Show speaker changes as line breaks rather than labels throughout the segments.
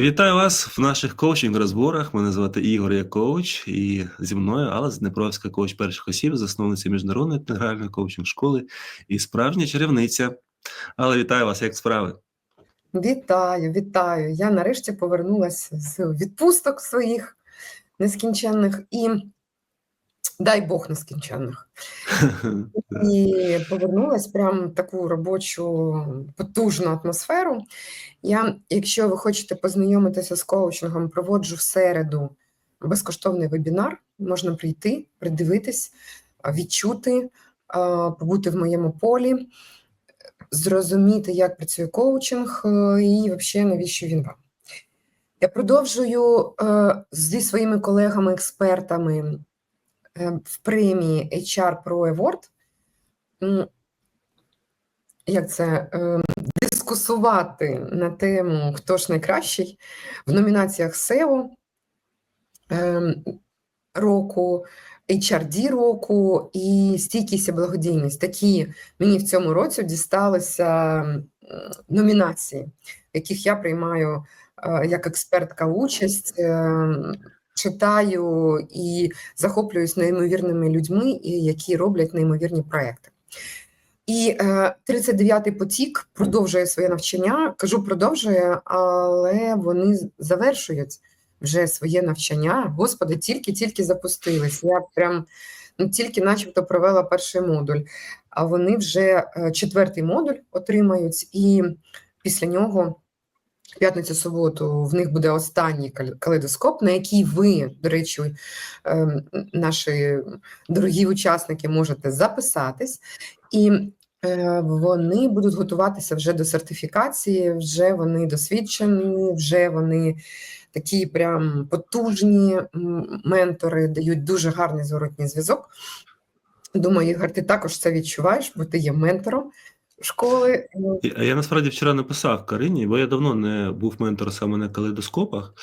Вітаю вас в наших коучинг-розборах. Мене звати Ігор, я коуч, і зі мною Алла Днепровська, коуч перших осіб, засновниця міжнародної інтегральної коучинг школи і справжня чарівниця. Але вітаю вас, як справи?
Вітаю, вітаю. Я нарешті повернулася з відпусток своїх нескінченних і дай Бог нескінченних. І повернулась прям в таку робочу потужну атмосферу. Я, якщо ви хочете познайомитися з коучингом, проводжу в середу безкоштовний вебінар. Можна прийти, придивитись, відчути, побути в моєму полі, зрозуміти, як працює коучинг е, і взагалі навіщо він вам. Я продовжую е, зі своїми колегами-експертами в премії HR Pro Award як це, е, дискусувати на тему Хто ж найкращий в номінаціях SEO е, року, HRD року і стійкість і благодійність. Такі мені в цьому році дісталися номінації, в яких я приймаю е, як експертка участь. Е, Читаю і захоплююсь неймовірними людьми, які роблять неймовірні проекти. І е, 39-й потік продовжує своє навчання. Кажу, продовжує, але вони завершують вже своє навчання. Господи, тільки-тільки запустились. Я прям ну, тільки начебто провела перший модуль, а вони вже е, четвертий модуль отримають, і після нього. П'ятницю суботу в них буде останній калейдоскоп, на який ви, до речі, ем, наші дорогі учасники, можете записатись, і е, вони будуть готуватися вже до сертифікації, вже вони досвідчені, вже вони такі прям потужні ментори, дають дуже гарний зворотній зв'язок. Думаю, Ігор, ти також це відчуваєш, бо ти є ментором школи.
Я, Я насправді вчора написав Карині, бо я давно не був ментором саме на калейдоскопах,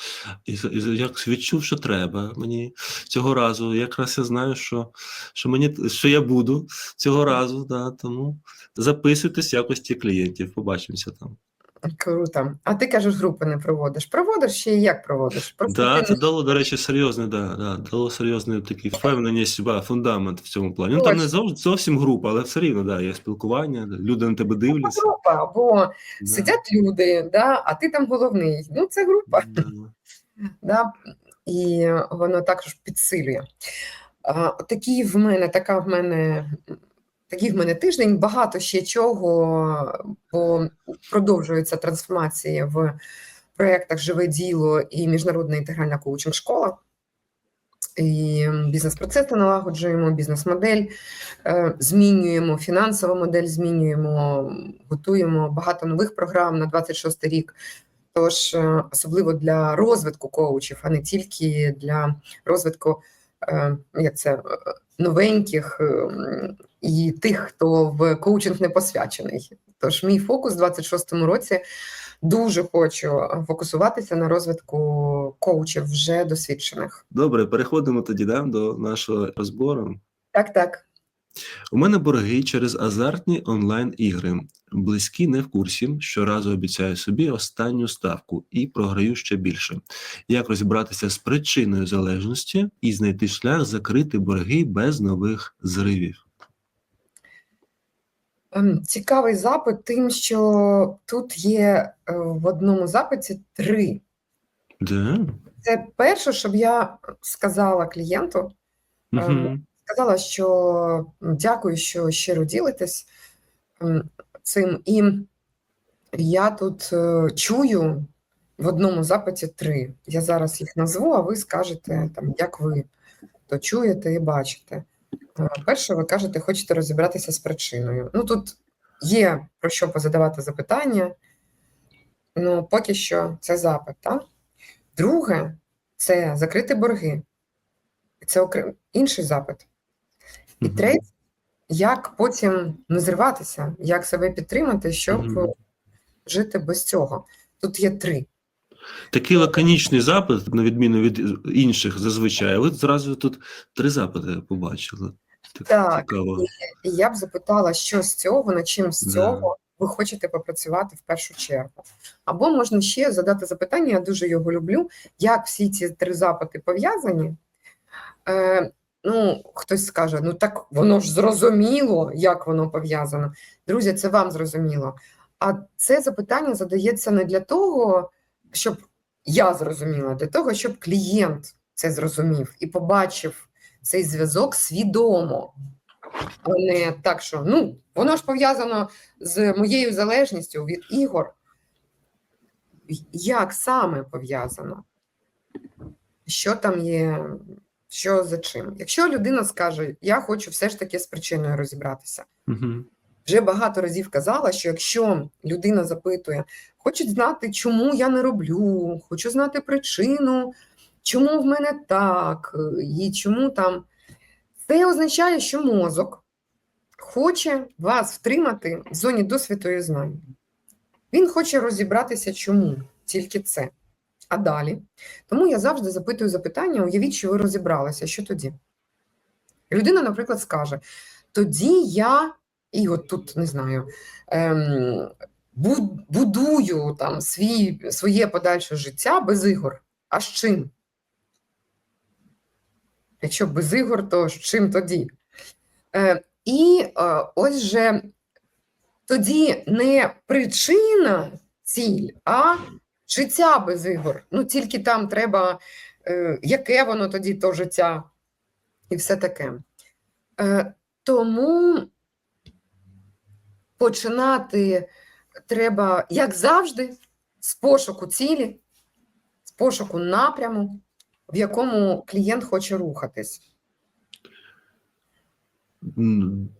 і, і як відчув, що треба мені цього разу. Якраз я знаю, що, що мені що я буду цього разу. Да, тому записуйтесь якості клієнтів, побачимося там.
Круто. А ти кажеш, групи не проводиш. Проводиш ще і як проводиш? Просто
Да,
ти
це дало, до речі, серйозний, да, да, дало серйозний такий впевненість, ба, фундамент в цьому плані. Ну там не зовсім група, але все рівно, да, є спілкування, люди на тебе дивляться.
Це група, бо
Да,
сидять люди, да, а ти там головний. Ну, це група.
да.
Да? І воно також підсилює. А, Такі в мене, така в мене, такий в мене тиждень, багато ще чого, бо продовжуються трансформації в проєктах Живе діло і Міжнародна інтегральна коучинг школа. І бізнес-процеси налагоджуємо, бізнес-модель е, змінюємо, фінансову модель змінюємо, готуємо багато нових програм на 26 рік. Тож, е, особливо для розвитку коучів, а не тільки для розвитку як це, е, новеньких е, і тих, хто в коучинг не посвячений. Тож, мій фокус в 26-му році дуже хочу е, фокусуватися на розвитку коучів вже досвідчених.
Добре, переходимо тоді да, до нашого розбору.
Так, так.
У мене борги через азартні онлайн-ігри. Близькі не в курсі. Щоразу обіцяю собі останню ставку і програю ще більше. Як розібратися з причиною залежності і знайти шлях закрити борги без нових зривів?
Ем, Цікавий запит тим, що тут є е, в одному запиті три.
Да?
Це перше, щоб я сказала клієнту,
Угу.
Сказала, що дякую, що щиро ділитесь цим. І я тут е, чую в одному запиті три. Я зараз їх назву, а ви скажете, там, як ви то чуєте і бачите. Е, Перше, ви кажете, хочете розібратися з причиною. Ну тут є про що позадавати запитання, ну поки що це запит. Так? Друге, це закрити борги. Це окрем... інший запит. І третє, як потім не зриватися, як себе підтримати, щоб
Мгм.
е, жити без цього. Тут є три.
Такий лаконічний запит, на відміну від інших зазвичай. Ви зразу тут три запити побачили. Так,
Так,
цікаво.
І я б запитала, що з цього, на чим з
Да.
цього ви хочете попрацювати в першу чергу. Або можна ще задати запитання, я дуже його люблю, як всі ці три запити пов'язані. Е, ну, хтось скаже, ну так воно ж зрозуміло, як воно пов'язано. Друзі, це вам зрозуміло. А це запитання задається не для того, щоб я зрозуміла, для того, щоб клієнт це зрозумів і побачив цей зв'язок свідомо, а не так, що ну, воно ж пов'язано з моєю залежністю від ігор. Як саме пов'язано? Що там є, що за чим? Якщо людина скаже, я хочу все ж таки з причиною розібратися.
Угу.
Вже багато разів казала, що якщо людина запитує, хочуть знати, чому я не роблю, хочу знати причину, чому в мене так, і чому там. Це означає, що мозок хоче вас втримати в зоні досвіду і знань. Він хоче розібратися, чому, тільки це. А далі. Тому я завжди запитую запитання: уявіть, що ви розібралися, що тоді? Людина, наприклад, скаже: тоді я, і от тут не знаю, ем, будую там свій, своє подальше життя без ігор. А з чим? Якщо без ігор, то з чим тоді? Е, і е, ось же тоді не причина ціль, а життя без ігор. Ну тільки там треба, е, яке воно тоді то життя, і все таке. Е, тому починати треба, як завжди, з пошуку цілі, з пошуку напряму, в якому клієнт хоче рухатись.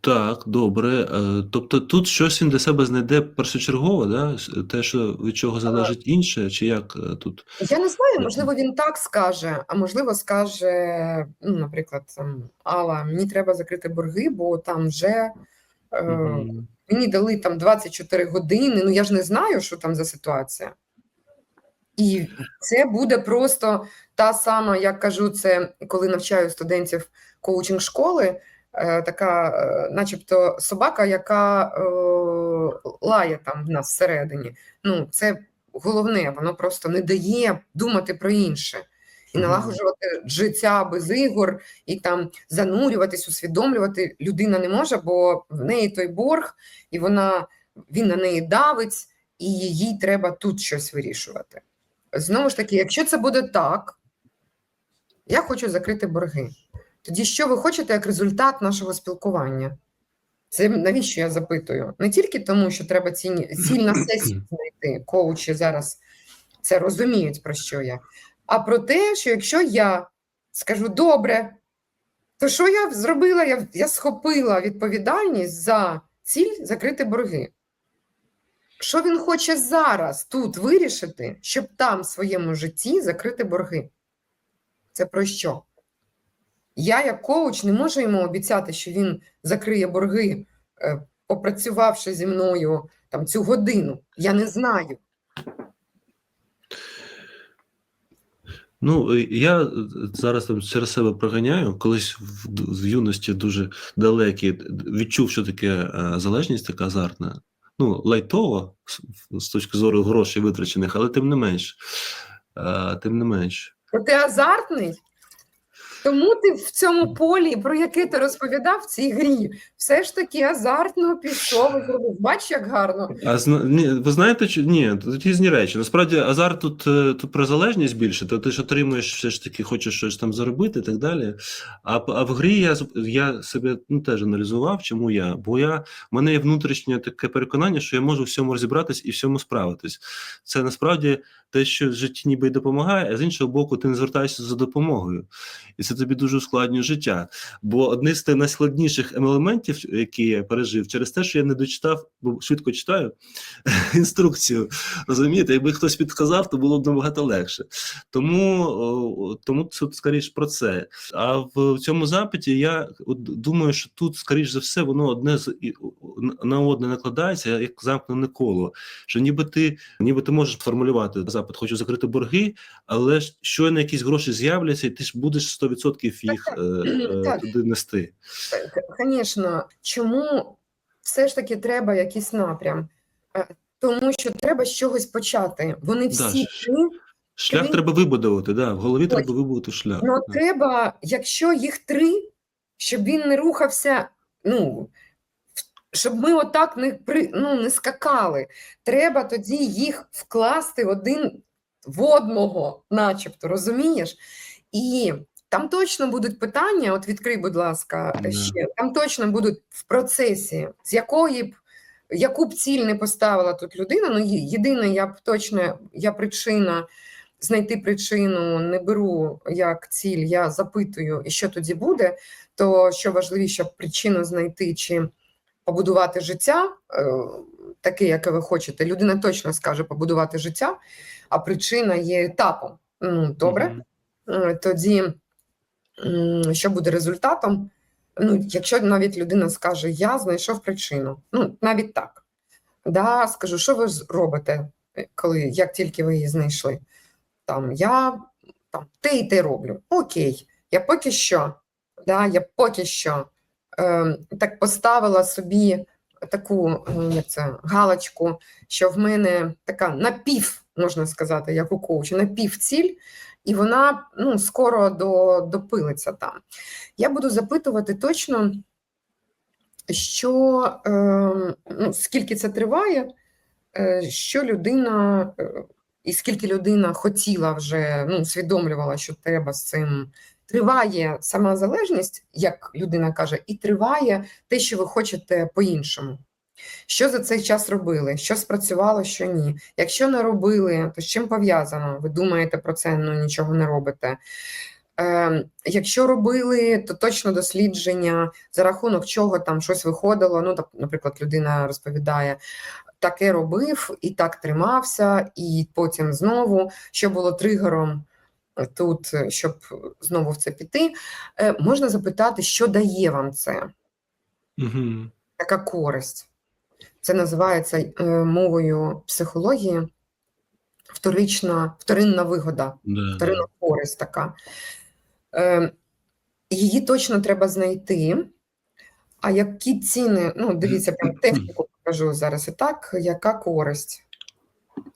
Так, добре. Е, Тобто тут щось він для себе знайде першочергово, да? Те, що від чого залежить інше, чи як е, тут?
Я не знаю, можливо, він так скаже, а можливо, скаже, ну, наприклад, там, Алла, мені треба закрити борги, бо там вже е, мені дали там 24 години, ну я ж не знаю, що там за ситуація. І це буде просто та сама, як кажу, це коли навчаю студентів коучинг школи, е, така, е, начебто, собака, яка е, лає там в нас всередині. Ну, це головне, воно просто не дає думати про інше. І налагоджувати життя без ігор, і там занурюватись, усвідомлювати людина не може, бо в неї той борг, і вона він на неї давить, і їй треба тут щось вирішувати. Знову ж таки, якщо це буде так, я хочу закрити борги. Тоді що ви хочете як результат нашого спілкування? Це навіщо я запитую? Не тільки тому, що треба ціні, ціль на сесію знайти. Коучі зараз це розуміють, про що я, а про те, що якщо я скажу добре, то що я зробила? Я, я схопила відповідальність за ціль закрити борги. Що він хоче зараз тут вирішити, щоб там в своєму житті закрити борги? Це про що? Я, як коуч, не можу йому обіцяти, що він закриє борги, е, попрацювавши зі мною там цю годину. Я не знаю.
Ну, е, я е, зараз там через себе проганяю, колись в, в юності дуже далекий відчув, що таке залежність така азартна. Ну, лайтово з, точки зору грошей витрачених, але тим не менш. Е, тим не менш.
Бо ти азартний, тому ти в цьому полі, про яке ти розповідав в цій грі, все ж таки азартно пішов і зробив. Бач, як гарно.
А зна- ні, ви знаєте, чи ні, тут різні речі. Насправді азарт тут, е, тут про залежність більше, то ти ж отримуєш все ж таки, хочеш щось там заробити і так далі. А, п- а в грі я, з- я себе ну, теж аналізував, чому я. Бо я, в мене є внутрішнє таке переконання, що я можу в всьому розібратись і всьому справитись. Це насправді те, що в житті ніби й допомагає, а з іншого боку, ти не звертаєшся за допомогою. І це тобі дуже ускладнює життя. Бо одне з найскладніших елементів, які я пережив, через те, що я не дочитав, бо швидко читаю інструкцію. Розумієте, якби хтось підказав, то було б набагато легше. Тому, тому це скоріш про це. А в цьому запиті я думаю, що тут, скоріш за все, воно одне з на одне накладається, як замкнене коло. Що ніби ти, ніби ти можеш формулювати запит, хочу закрити борги, але ж щойно якісь гроші з'являться, і ти ж будеш 100% їх
Так,
е, е,
так.
туди нести.
Звісно, чому все ж таки треба якийсь напрям? Тому що треба з чогось почати. Вони всі три
Шлях
Він-
треба вибудувати, да, в голові
Ось.
треба вибудувати шлях.
Ну, треба, якщо їх три, щоб він не рухався, ну, щоб ми отак не, при, ну, не скакали. Треба тоді їх вкласти один в одного, начебто, розумієш? І там точно будуть питання, от відкрий, будь ласка,
Да.
ще, там точно будуть в процесі, з якої б, яку б ціль не поставила тут людина, ну, єдине, я б точно, я причина, знайти причину не беру як ціль, я запитую, і що тоді буде, то що важливіше причину знайти чи побудувати життя, е, таке, яке ви хочете. Людина точно скаже побудувати життя, а причина є етапом. Ну, добре. Е, тоді що буде результатом? Ну, якщо навіть людина скаже, я знайшов причину, ну навіть так. Да, скажу, що ви робите, коли як тільки ви її знайшли? Там я там те і те роблю. Окей, я поки що, да, я поки що так поставила собі таку е, як це, галочку, що в мене така напів, можна сказати, як у коуча, напівціль, і вона ну, скоро до, допилиться там. Я буду запитувати точно, що е, ну, скільки це триває, е, що людина, е, і скільки людина хотіла вже, ну, усвідомлювала, що треба з цим. Триває сама залежність, як людина каже, і триває те, що ви хочете по-іншому. Що за цей час робили? Що спрацювало, що ні? Якщо не робили, то з чим пов'язано? Ви думаєте про це, ну нічого не робите. Е, якщо робили, то точно дослідження, за рахунок чого там щось виходило. Ну, так, наприклад, людина розповідає, таке робив і так тримався, і потім знову, що було тригером тут, е, щоб знову в це піти. Е, можна запитати, що дає вам це?
Мгм.
Яка користь? Це називається е, мовою психології вторична, вторинна вигода,
Да, да.
вторинна користь така. Її точно треба знайти. А які ціни, ну, дивіться, прям техніку покажу зараз і так, яка користь?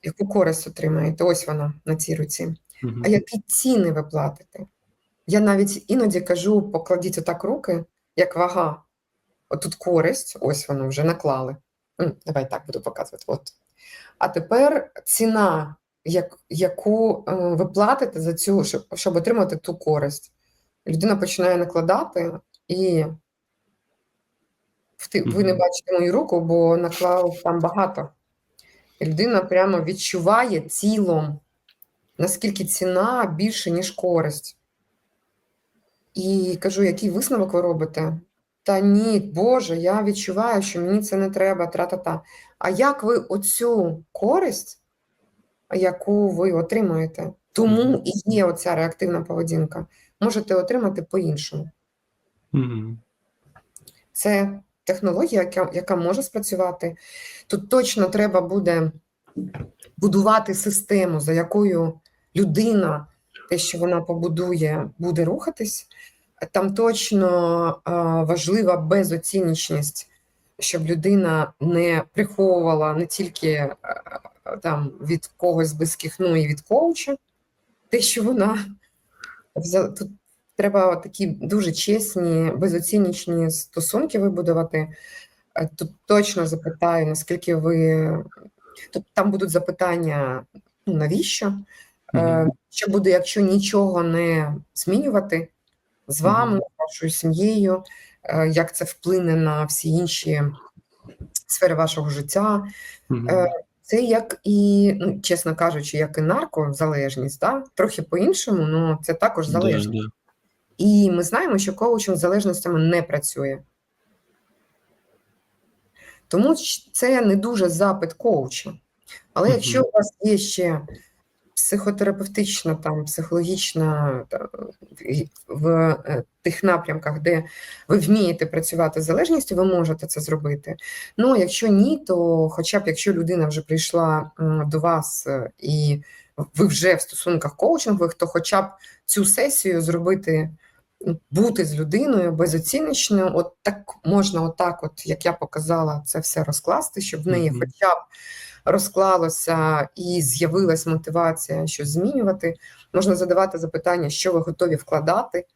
Яку користь отримаєте? Ось вона на цій руці. А які ціни ви платите? Я навіть іноді кажу: покладіть отак руки, як вага. Отут користь, ось воно вже наклали. Давай так буду показувати. От. А тепер ціна, як, яку е, ви платите за цю, щоб, щоб отримати ту користь. Людина починає накладати, і ви не бачите мою руку, бо наклав там багато. І людина прямо відчуває цілом, наскільки ціна більше, ніж користь. І кажу, який висновок ви робите? Та ні, Боже, я відчуваю, що мені це не треба, тра-та-та. А як ви оцю користь, яку ви отримуєте, тому і є оця реактивна поведінка, можете отримати по-іншому. Це технологія, яка, яка може спрацювати. Тут точно треба буде будувати систему, за якою людина, те, що вона побудує, буде рухатись. Там точно а, важлива безоцінічність, щоб людина не приховувала не тільки а, там від когось близьких, ну і від коуча, те, що вона тут треба такі дуже чесні, безоцінічні стосунки вибудувати. Е, Тут точно запитаю, наскільки ви. Тут там будуть запитання, ну, навіщо? Е. Що буде, якщо нічого не змінювати з вами, вашою сім'єю, Е, як це вплине на всі інші сфери вашого життя? Е, Це як і, ну, чесно кажучи, як і наркозалежність, да? трохи по-іншому, але це також залежність. І ми знаємо, що коучинг з залежностями не працює. Тому це не дуже запит коуча. Але якщо у вас є ще психотерапевтична, там, психологічна та, в- е, тих напрямках, де ви вмієте працювати з залежністю, ви можете це зробити. Ну, якщо ні, то хоча б якщо людина вже прийшла до вас е, і ви вже в стосунках коучингових, то хоча б цю сесію зробити бути з людиною безоціночною, от так можна, отак, от як я показала, це все розкласти, щоб в неї хоча б розклалося і з'явилась мотивація щось змінювати. Можна задавати запитання, що ви готові вкладати,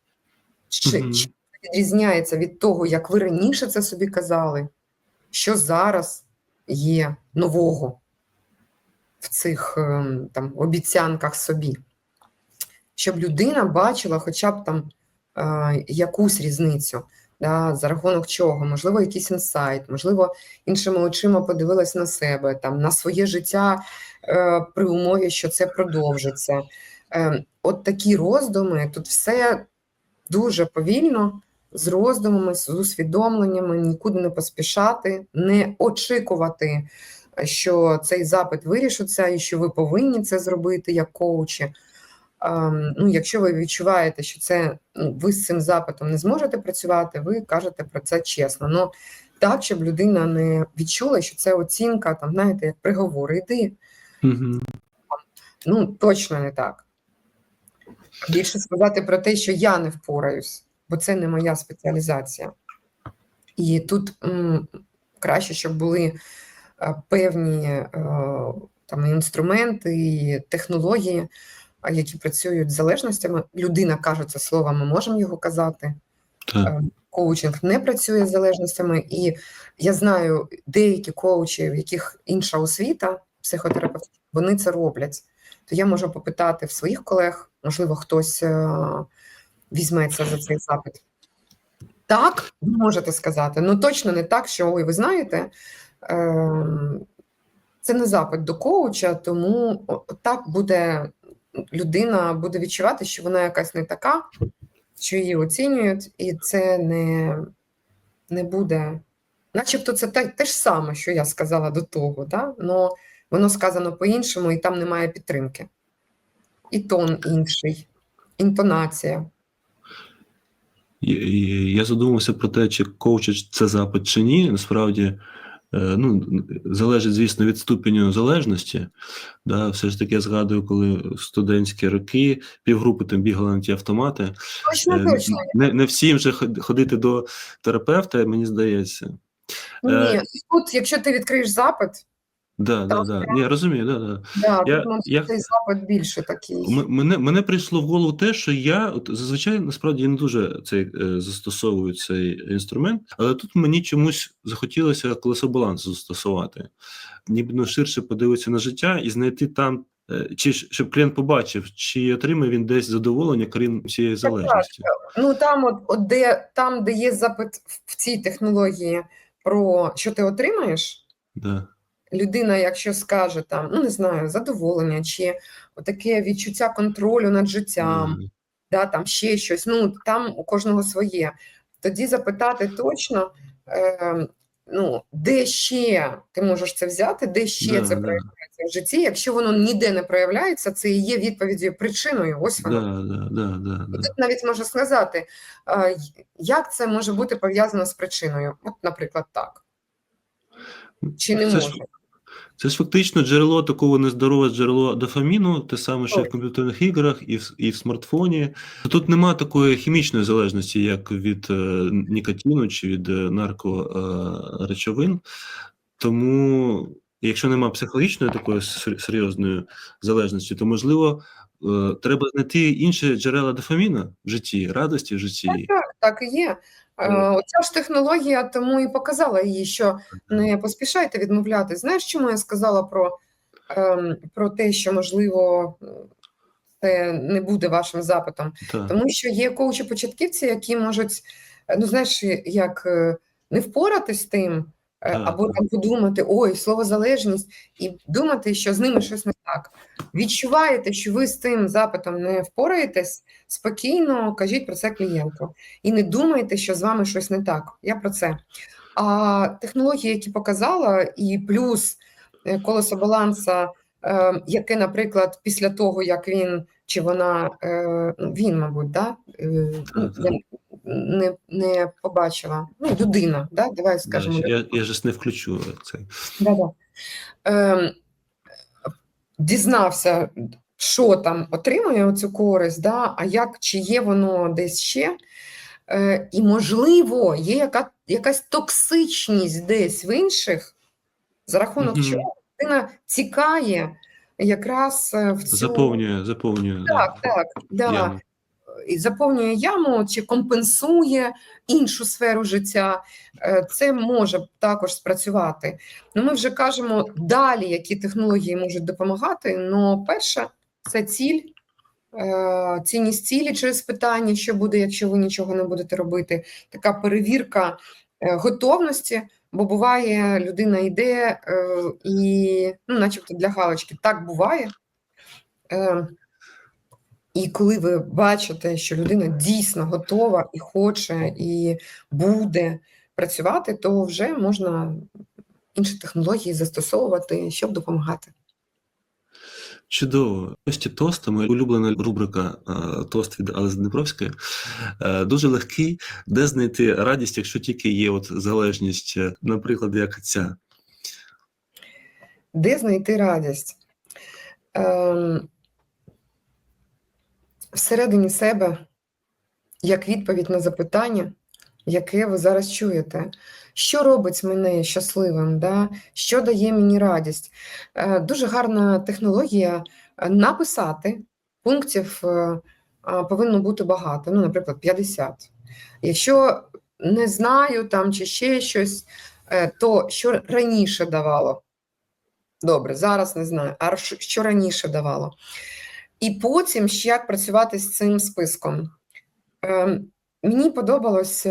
чи,
Мгм.
чи відрізняється від того, як ви раніше це собі казали, що зараз є нового в цих ем, там обіцянках собі, щоб людина бачила хоча б там е, якусь різницю, да, за рахунок чого, можливо, якийсь інсайт, можливо, іншими очима подивилась на себе, там, на своє життя е, при умові, що це продовжиться. Е, от такі роздуми, тут все дуже повільно, з роздумами, з усвідомленнями, нікуди не поспішати, не очікувати, що цей запит вирішиться і що ви повинні це зробити як коучі. Ем, Ну, якщо ви відчуваєте, що це ну, ви з цим запитом не зможете працювати, ви кажете про це чесно. Ну так, щоб людина не відчула, що це оцінка, там, знаєте, як приговор, іди.
Мгм.
Ну, точно не так. Більше сказати про те, що я не впораюсь, бо це не моя спеціалізація. І тут м, краще, щоб були е, певні е, там, інструменти і технології, які працюють з залежностями. Людина каже це слово, ми можемо його казати.
Так.
Е, Коучинг не працює з залежностями, і я знаю деякі коучі, в яких інша освіта, психотерапевт, вони це роблять. То я можу попитати в своїх колег, можливо, хтось е, візьметься за цей запит. Так, ви можете сказати, ну точно не так, що ой, ви знаєте, е, це не запит до коуча, тому так буде людина буде відчувати, що вона якась не така, що її оцінюють, і це не, не буде. Начебто це те, те ж саме, що я сказала до того, да? но воно сказано по-іншому, і там немає підтримки. І тон інший, інтонація.
Я задумався про те, чи коучить це запит чи ні. Насправді, ну, залежить, звісно, від ступеню залежності. Да, все ж таки, я згадую, коли в студентські роки півгрупи там бігали на ті автомати.
Точно,
Е,
точно.
Не, не всім же ходити до терапевта, мені здається.
Ні,
Е,
тут, якщо ти відкриєш запит,
Да, да,
Там
да. Я розумію, да, да.
да,
Я-
тут
я-
цей запит більше такий.
Мене, мене прийшло в голову те, що я от, зазвичай насправді я не дуже цей, е, застосовую цей інструмент, але тут мені чомусь захотілося колесо балансу застосувати. Ніби ну, ширше подивитися на життя і знайти там, е, чи щоб клієнт побачив, чи отримає він десь задоволення, крім цієї залежності.
Ну там, от, от де там, де є запит в- в цій технології про що ти отримаєш,
Да.
Людина, якщо скаже там, ну не знаю, задоволення чи таке відчуття контролю над життям,
Да.
да, там ще щось. Ну там у кожного своє. Тоді запитати точно, е, ну, де ще ти можеш це взяти, де ще
Да,
це
да.
проявляється в житті. Якщо воно ніде не проявляється, це і є відповіддю причиною. Ось воно.
Да, да, да,
І тут навіть можна сказати, е, як це може бути пов'язано з причиною. От, наприклад, так. Чи не
Це ж- Це ж фактично джерело такого нездорове джерело дофаміну, те саме, що і в комп'ютерних іграх, і в, і в смартфоні. Тут нема такої хімічної залежності, як від е, нікотину чи від е, наркоречовин. Тому, якщо нема психологічної такої сер- серйозної залежності, то можливо е, треба знайти інші джерела дофаміну в житті, радості в житті.
Так, так і є. Е, Оця ж технологія тому і показала її, що не поспішайте відмовляти. Знаєш, чому я сказала про, ем, про те, що можливо це не буде вашим запитом?
Так.
Тому що є коучі-початківці, які можуть, е, ну знаєш, як е, не впоратись з тим, е, або
так.
там подумати, ой, слово залежність, і думати, що з ними щось не так. Відчуваєте, що ви з цим запитом не впораєтесь, спокійно кажіть про це клієнту. І не думайте, що з вами щось не так. Я про це. А технології, які показала, і плюс е, колесо баланса, е, яке, наприклад, після того, як він чи вона, е, ну, він, мабуть, да? е, ну, я не, не побачила. Ну, людина, да? давай скажемо.
Я, я ж не включу це.
Да-да. Ем, дізнався, що там отримує цю користь, да, а як, чи є воно десь ще. Е, і, можливо, є яка, якась токсичність десь в інших, за рахунок
Мгм.
чого людина тікає якраз е, в цю
Заповнює, заповнює.
так, так, да.
яму.
І заповнює яму чи компенсує іншу сферу життя. Е, Це може також спрацювати. Ну, ми вже кажемо далі, які технології можуть допомагати. Ну, перше, це ціль, е, цінність цілі через питання, що буде, якщо ви нічого не будете робити. Така перевірка готовності, бо буває, людина йде е, і, ну, начебто для галочки, так буває. Е, і коли ви бачите, що людина дійсно готова і хоче, і буде працювати, то вже можна інші технології застосовувати, щоб допомагати.
Чудово. Гості тоста, моя улюблена рубрика е, Тост від Алези Дніпровської. Е, Дуже легкий, де знайти радість, якщо тільки є от залежність, е, наприклад, як ця.
Де знайти радість? Ем, всередині себе, як відповідь на запитання, яке ви зараз чуєте. Що робить мене щасливим? Да? Що дає мені радість? Е, Дуже гарна технологія е, написати пунктів е, повинно бути багато, ну, наприклад, 50. Якщо не знаю там чи ще щось, то що раніше давало? Добре, зараз не знаю, а що раніше давало. І потім ще як працювати з цим списком. Е, мені подобалось,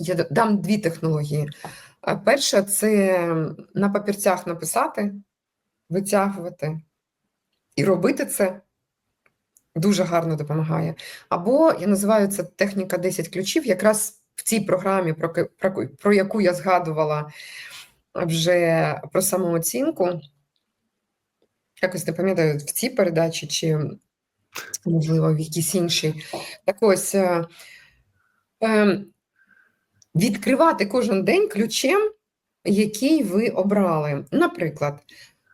я дам дві технології. Перша це на папірцях написати, витягувати і робити це дуже гарно допомагає. Або я називаю це техніка 10 ключів, якраз в цій програмі, про, яку я згадувала вже про самооцінку. Якось не пам'ятаю, в цій передачі чи, можливо, в якійсь іншій. Так ось е, е, відкривати кожен день ключем, який ви обрали. Наприклад,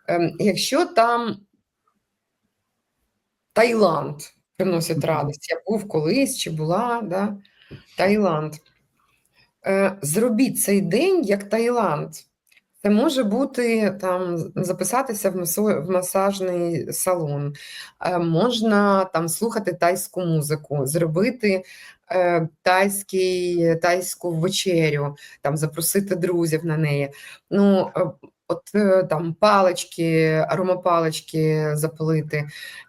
е, якщо там Таїланд приносить радість, я був колись чи була, да? Таїланд. Е, Зробіть цей день як Таїланд. Це може бути там записатися в, масажний салон, е, можна там слухати тайську музику, зробити тайський, тайську вечерю, там запросити друзів на неї. Ну, е, от е, там палички, аромапалички запалити,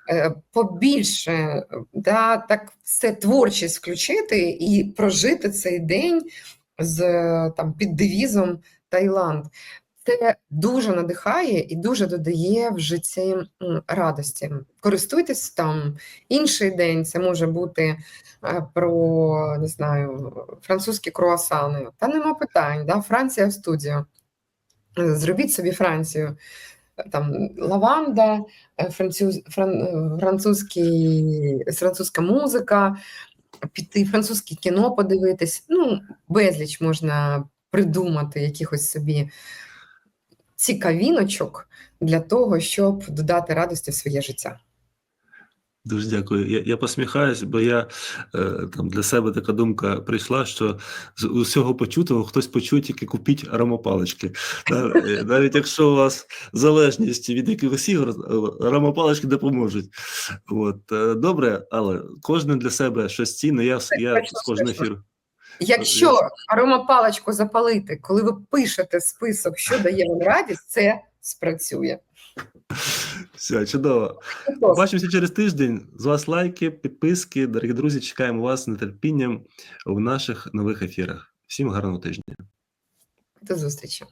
е, побільше, е, да, так все творчість включити і прожити цей день з е, там під девізом Таїланд. Це дуже надихає і дуже додає в житті радості. Користуйтесь там інший день. Це може бути е, про не знаю, французькі круасани. Та нема питань. Да? Франція в студію. Е, Зробіть собі Францію. Е, Там лаванда, француз, фран, французький, французька музика, піти французьке кіно подивитись. Ну, безліч можна придумати якихось собі цікавіночок для того, щоб додати радості в своє життя.
Дуже дякую. Я, я посміхаюсь, бо я е, там для себе така думка прийшла, що з усього почутого хтось почує тільки купіть аромапалички. Та, е, Навіть якщо у вас залежність від якихось ігор, е, аромапалички допоможуть. От, е, добре, але кожен для себе щось цінне. Я, я з кожного
точно. Якщо аромапалочку запалити, коли ви пишете список, що дає вам радість, це спрацює.
Все, чудово. Побачимося через тиждень. З вас лайки, підписки. Дорогі друзі, чекаємо вас з нетерпінням в наших нових ефірах. Всім гарного тижня.
До зустрічі.